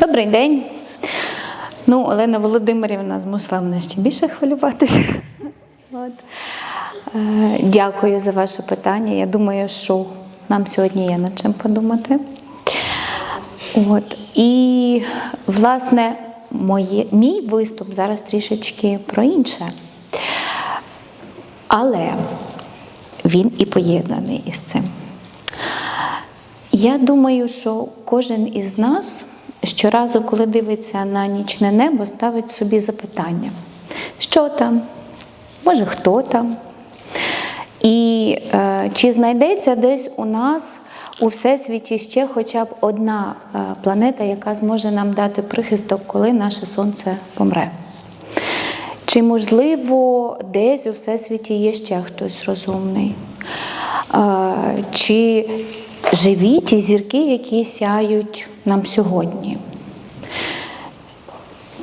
Добрий день. Ну, Олена Володимирівна змусила мене ще більше хвилюватися. От. Е, Дякую за ваше питання. Я думаю, що нам сьогодні є над чим подумати. От. І, власне, моє, мій виступ зараз трішечки про інше. Але він і поєднаний із цим. Я думаю, що кожен із нас щоразу, коли дивиться на нічне небо, ставить собі запитання, що там, може, хто там, і е, чи знайдеться десь у нас у всесвіті ще хоча б одна е, планета, яка зможе нам дати прихисток, коли наше сонце помре. Чи можливо десь у всесвіті є ще хтось розумний? А, Чи живі ті зірки, які сяють нам сьогодні?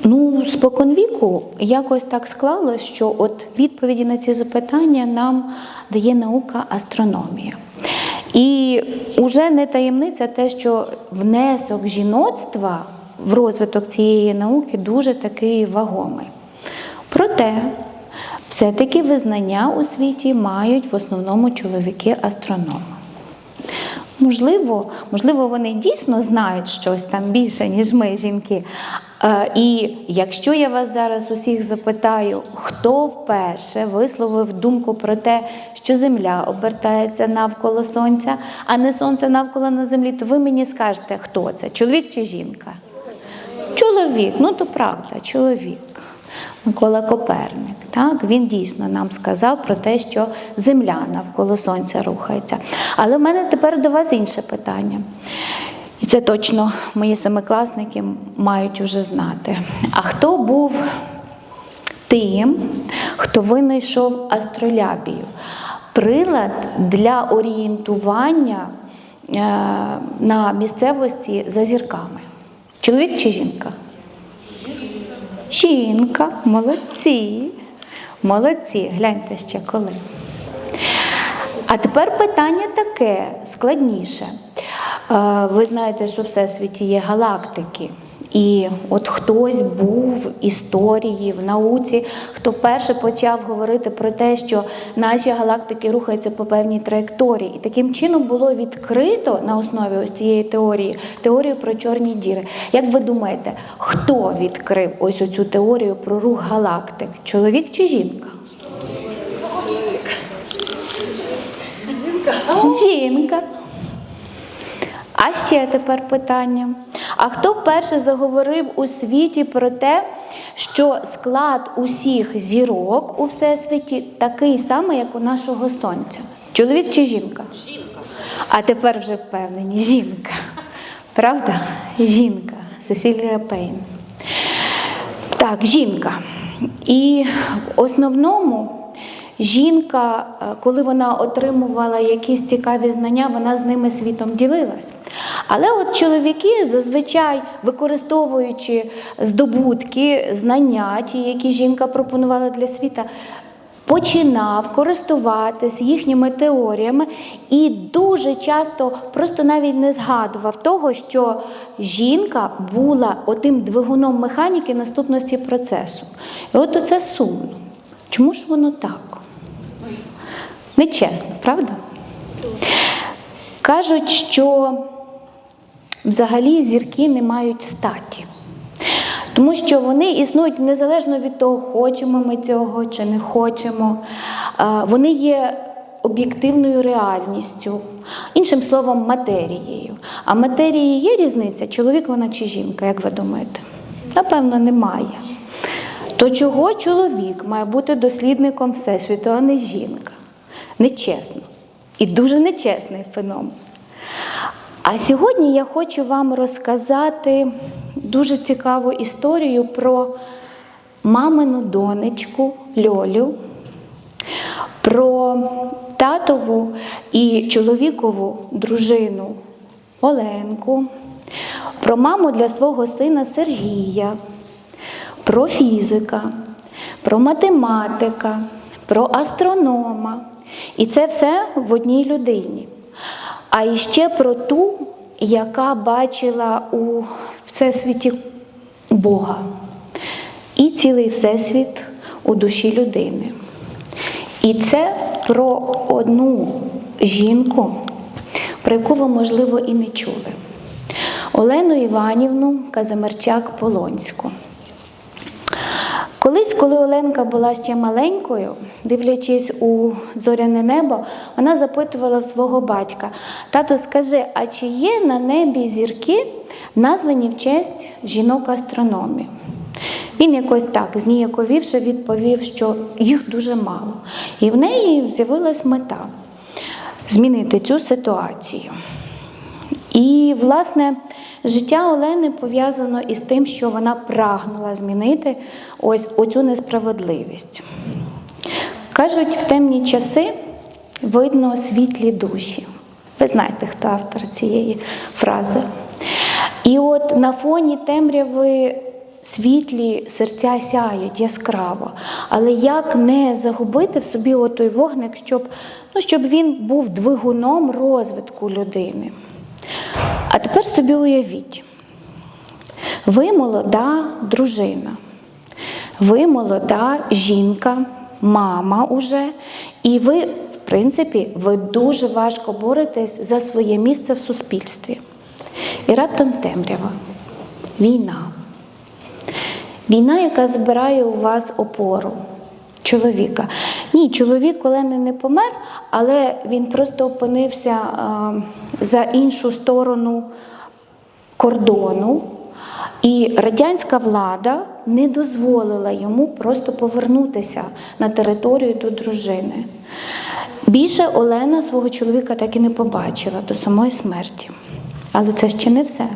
Ну, споконвіку якось так склалося, що от відповіді на ці запитання нам дає наука астрономія. І вже не таємниця те, що внесок жіноцтва в розвиток цієї науки дуже такий вагомий. Проте, все-таки визнання у світі мають в основному чоловіки-астрономи. Можливо, можливо, вони дійсно знають щось там більше, ніж ми, жінки. Е, І якщо я вас зараз усіх запитаю, хто вперше висловив думку про те, що Земля обертається навколо Сонця, а не Сонце навколо на землі, то ви мені скажете, хто це? Чоловік чи жінка? Чоловік, ну то правда, чоловік. Микола Коперник. Так, він дійсно нам сказав про те, що Земля навколо Сонця рухається. Але в мене тепер до вас інше питання. І це точно мої семикласники мають уже знати. А хто був тим, хто винайшов астролябію? Прилад для орієнтування е, на місцевості за зірками. Чоловік чи жінка? Жінка, молодці. Молодці, гляньте ще коли. А тепер питання таке складніше. Е, Ви знаєте, що в всесвіті є галактики. І от хтось був в історії, в науці, хто вперше почав говорити про те, що наші галактики рухаються по певній траєкторії. І таким чином було відкрито на основі ось цієї теорії теорію про чорні діри. Як ви думаєте, хто відкрив ось оцю теорію про рух галактик? Чоловік чи жінка? Жінка. А ще тепер питання. А хто вперше заговорив у світі про те, що склад усіх зірок у всесвіті такий самий, як у нашого сонця? Чоловік чи жінка? Жінка. А тепер вже впевнені, жінка. Правда? Жінка. Сесілія Пейн. Так, жінка. І в основному жінка, е, коли вона отримувала якісь цікаві знання, вона з ними світом ділилась. Але от чоловіки зазвичай використовуючи здобутки, знання, ті, які жінка пропонувала для світа, починав користуватись їхніми теоріями і дуже часто просто навіть не згадував того, що жінка була отим двигуном механіки наступності процесу. І от оце сумно. Чому ж воно так? Нечесно, правда? Кажуть, що взагалі зірки не мають статі. Тому що вони існують незалежно від того, хочемо ми цього чи не хочемо. Вони є об'єктивною реальністю, іншим словом, матерією. А матерії є різниця, чоловік вона чи жінка, як ви думаєте? Напевно, немає. То чого чоловік має бути дослідником Всесвіту, а не жінка? Нечесно. І дуже нечесний феномен. А сьогодні я хочу вам розказати дуже цікаву історію про мамину донечку Льолю, про татову і чоловікову дружину Оленку, про маму для свого сина Сергія, про фізика, про математика, про астронома. І це все в одній людині. А іще про ту, яка бачила у всесвіті Бога і цілий всесвіт у душі людини. І це про одну жінку, про яку ви, можливо, і не чули. Олену Іванівну Казимирчак Полонську. Коли Оленка була ще маленькою, дивлячись у зоряне небо, вона запитувала свого батька: тато, скажи, а чи є на небі зірки, названі в честь жінок астрономів? Він якось так, зніяковівши, відповів, що їх дуже мало. І в неї з'явилась мета змінити цю ситуацію. І, власне, життя Олени пов'язано із тим, що вона прагнула змінити ось оцю несправедливість. Кажуть, в темні часи видно світлі душі. Ви знаєте, хто автор цієї фрази. І от на фоні темряви світлі серця сяють яскраво. Але як не загубити в собі отой вогник, щоб, ну, щоб він був двигуном розвитку людини? А тепер собі уявіть, ви молода дружина, ви молода жінка, мама уже, і ви, в принципі, ви дуже важко боретесь за своє місце в суспільстві. І раптом темрява, війна. Війна, яка збирає у вас опору чоловіка. Ні, чоловік Олени не помер, але він просто опинився а, за іншу сторону кордону, і радянська влада не дозволила йому просто повернутися на територію до дружини. Більше Олена свого чоловіка так і не побачила до самої смерті. Але це ще не все.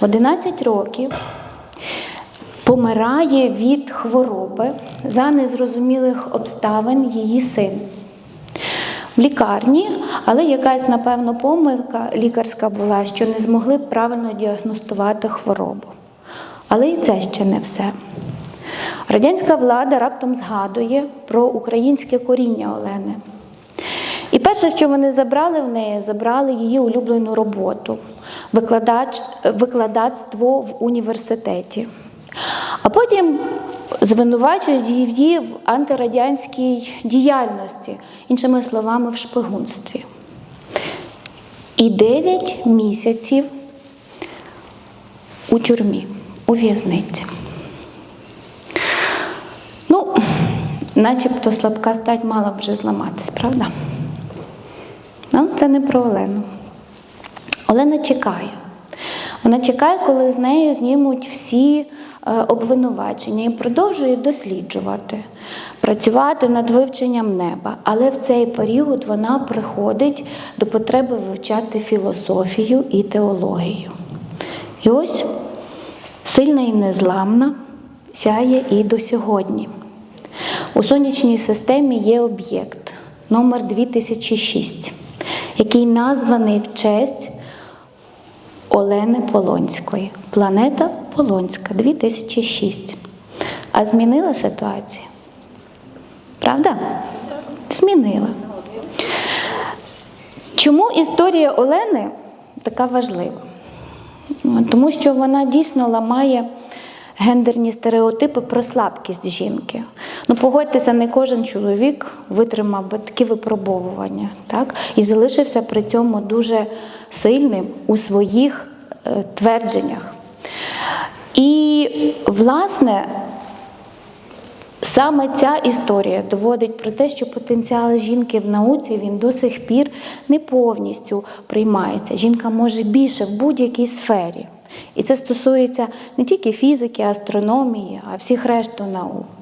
В 11 років помирає від хвороби за незрозумілих обставин її син. В лікарні, але якась, напевно, помилка лікарська була, що не змогли правильно діагностувати хворобу. Але і це ще не все. Радянська влада раптом згадує про українське коріння Олени. І перше, що вони забрали в неї, забрали її улюблену роботу викладач, викладацтво в університеті. А потім звинувачують її в антирадянській діяльності, іншими словами, в шпигунстві. І 9 місяців у тюрмі, у в'язниці. Ну, начебто слабка стать мала б вже зламатись, правда? Ну, це не про Олену. Олена чекає. Вона чекає, коли з нею знімуть всі обвинувачення і продовжує досліджувати, працювати над вивченням неба. Але в цей період вона приходить до потреби вивчати філософію і теологію. І ось сильна і незламна сяє і до сьогодні. У сонячній системі є об'єкт номер 2006, який названий в честь Олени Полонської. Планета Полонська 2006. А змінила ситуацію? Правда? Змінила. Чому історія Олени така важлива? Тому що вона дійсно ламає гендерні стереотипи про слабкість жінки. Ну, погодьтеся, не кожен чоловік витримав би такі випробовування, так? І залишився при цьому дуже сильним у своїх е, твердженнях. І, власне, Саме ця історія доводить про те, що потенціал жінки в науці він до сих пір не повністю приймається. Жінка може більше в будь-якій сфері. І це стосується не тільки фізики, астрономії, а всіх решту наук.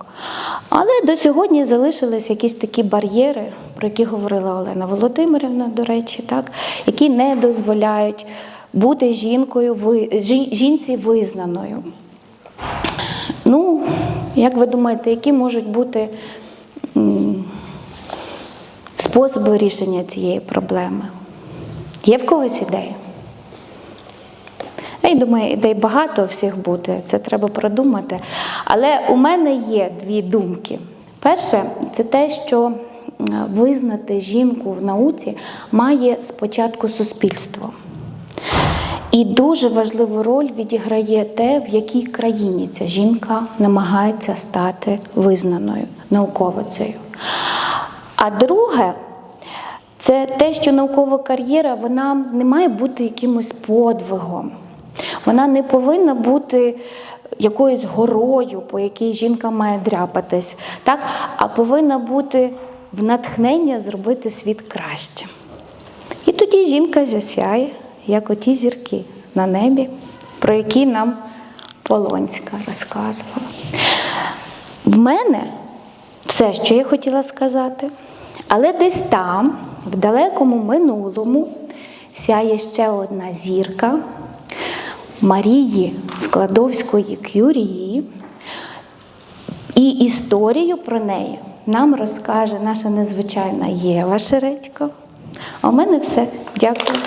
Але до сьогодні залишились якісь такі бар'єри, про які говорила Олена Володимирівна, до речі, так, які не дозволяють бути жінкою, жінці визнаною. Ну, як ви думаєте, які можуть бути способи рішення цієї проблеми? Є в когось ідеї? Я думаю, ідей багато всіх буде, це треба продумати. Але у мене є дві думки. Перше, це те, що визнати жінку в науці має спочатку суспільство. І дуже важливу роль відіграє те, в якій країні ця жінка намагається стати визнаною науковицею. А друге, це те, що наукова кар'єра вона не має бути якимось подвигом. Вона не повинна бути якоюсь горою, по якій жінка має дряпатись, так? а повинна бути в натхнення зробити світ кращим. І тоді жінка засяє, як оті зірки на небі, про які нам Полонська розказувала. В мене все, що я хотіла сказати, але десь там, в далекому минулому, сяє ще одна зірка Марії Складовської Кюрії. І історію про неї нам розкаже наша незвичайна Єва Шередько. А у мене все. Дякую.